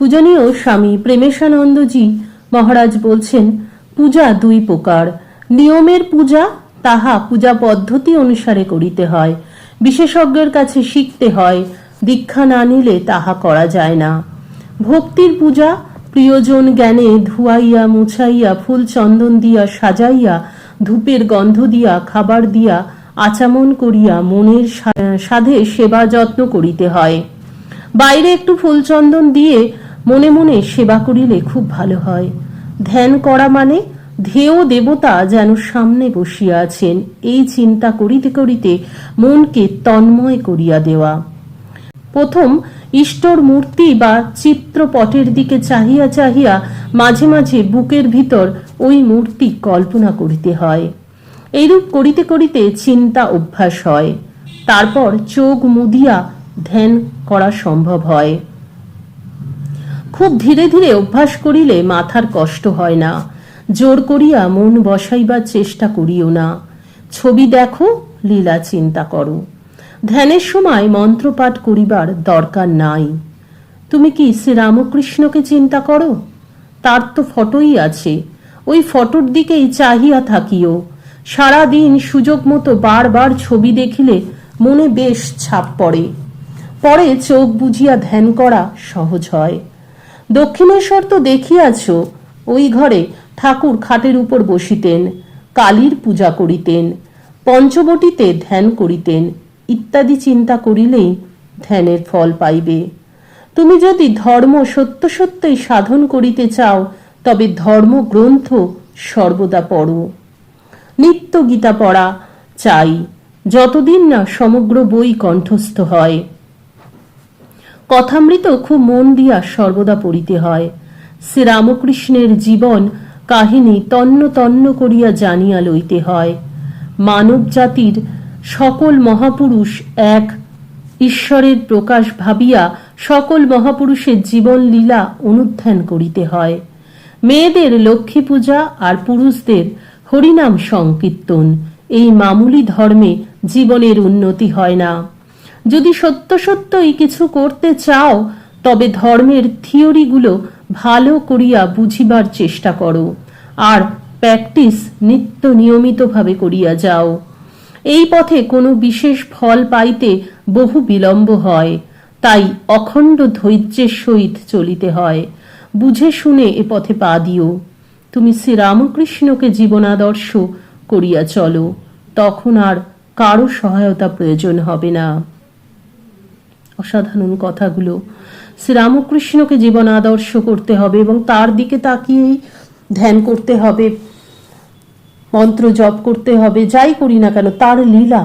পূজনীয় স্বামী প্রেমেশানন্দজি মহারাজ বলছেন, পূজা দুই প্রকার। নিয়মের পূজা, তাহা পূজা পদ্ধতি অনুসারে করিতে হয়। বিশেষজ্ঞের কাছে শিখতে হয়, দীক্ষা না নিলে তাহা করা যায় না। ভক্তির পূজা, প্রিয়জন জ্ঞানে ধুয়াইয়া মুছাইয়া, ফুল চন্দন দিয়া সাজাইয়া, ধূপের গন্ধ দিয়া, খাবার দিয়া, আচামন করিয়া মনের সাধে সেবা যত্ন করিতে হয়। বাইরে একটু ফুলচন্দন দিয়ে মনে মনে সেবা করিলে খুব ভালো হয়। ধ্যান করা মানে ধেয় দেবতা যেন সামনে বসিয়া আছেন। এই চিন্তা করিতে করিতে মনকে তন্ময় করিয়া দেওয়া। প্রথম ইষ্টর মূর্তি বা চিত্রপটের দিকে চাহিয়া চাহিয়া মাঝে মাঝে বুকের ভিতর ওই মূর্তি কল্পনা করিতে হয়। এইরূপ করিতে করিতে চিন্তা অভ্যাস হয়। তারপর চোখ মুদিয়া ধ্যান করা সম্ভব হয়। খুব ধীরে ধীরে অভ্যাস করিলে মাথার কষ্ট হয় না। জোর করিয়া মন বসাইবার চেষ্টা করিও না। ছবি দেখো, লীলা চিন্তা করো। ধ্যানের সময় মন্ত্রপাঠ করিবার দরকার নাই। তুমি কি শ্রীরামকৃষ্ণকে চিন্তা করো? তার তো ফটোই আছে। ওই ফটোর দিকেই চাহিয়া থাকিও। সারাদিন সুযোগ মতো বারবার ছবি দেখিলে মনে বেশ ছাপ পড়ে। পরে চোখ বুঝিয়া ধ্যান করা সহজ হয়। দক্ষিণেশ্বর তো দেখিয়াছ, ওই ঘরে ঠাকুর খাটের উপর বসিতেন, কালীর পূজা করিতেন, পঞ্চবটিতে ধ্যান করিতেন, ইত্যাদি চিন্তা করিলেই ধ্যানের ফল পাইবে। তুমি যদি ধর্ম সত্য সত্যই সাধন করিতে চাও, তবে ধর্মগ্রন্থ সর্বদা পড়ো। নিত্য গীতা পড়া চাই, যতদিন না সমগ্র বই কণ্ঠস্থ হয়। কথামৃত খুব মন দিয়া সর্বদা পড়িতে হয়। শ্রীরামকৃষ্ণের জীবন কাহিনী তন্ন তন্ন করিয়া জানিয়া লইতে হয়। মানব জাতির সকল মহাপুরুষ এক। ঈশ্বরের প্রকাশ ভাবিয়া সকল মহাপুরুষের জীবন লীলা অনুধ্যান করিতে হয়। মেয়েদের লক্ষ্মী পূজা আর পুরুষদের হরিনাম সংকীর্তন, এই মামুলি ধর্মে জীবনের উন্নতি হয় না। যদি সত্য সত্যই কিছু করতে চাও, তবে ধর্মের থিওরিগুলো ভালো করিয়া বুঝিবার চেষ্টা করো। আর প্র্যাকটিস নিত্য নিয়মিতভাবে করিয়া যাও। এই পথে কোনো বিশেষ ফল পাইতে বহু বিলম্ব হয়, তাই অখণ্ড ধৈর্যের সহিত চলিতে হয়। বুঝে শুনে এ পথে পা দিও। তুমি শ্রীরামকৃষ্ণকে জীবনাদর্শ করিয়া চলো, তখন আর কারও সহায়তা প্রয়োজন হবে না। অসাধারণ কথাগুলো। শ্রীরামকৃষ্ণকে জীবন আদর্শ করতে হবে এবং তার দিকে তাকিয়েই ধ্যান করতে হবে, মন্ত্র জপ করতে হবে, যাই করি না কেন তার লীলা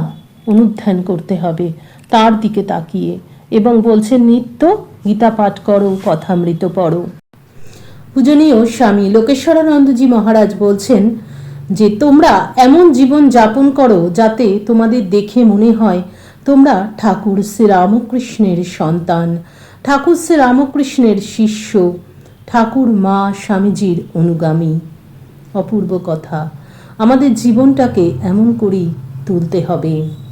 অনুধ্যান করতে হবে, তার দিকে তাকিয়ে। এবং বলছেন, নিত্য গীতা পাঠ করো, কথামৃত পড়ো। পূজনীয় স্বামী লোকেশ্বরানন্দজি মহারাজ বলছেন যে, তোমরা এমন জীবন যাপন করো যাতে তোমাদের দেখে মনে হয় তোমরা ঠাকুর শ্রীরামকৃষ্ণের সন্তান, ঠাকুর শ্রীরামকৃষ্ণের শিষ্য, ঠাকুর মা স্বামীজির অনুগামী। অপূর্ব কথা, আমাদের জীবনটাকে এমন করেই তুলতে হবে।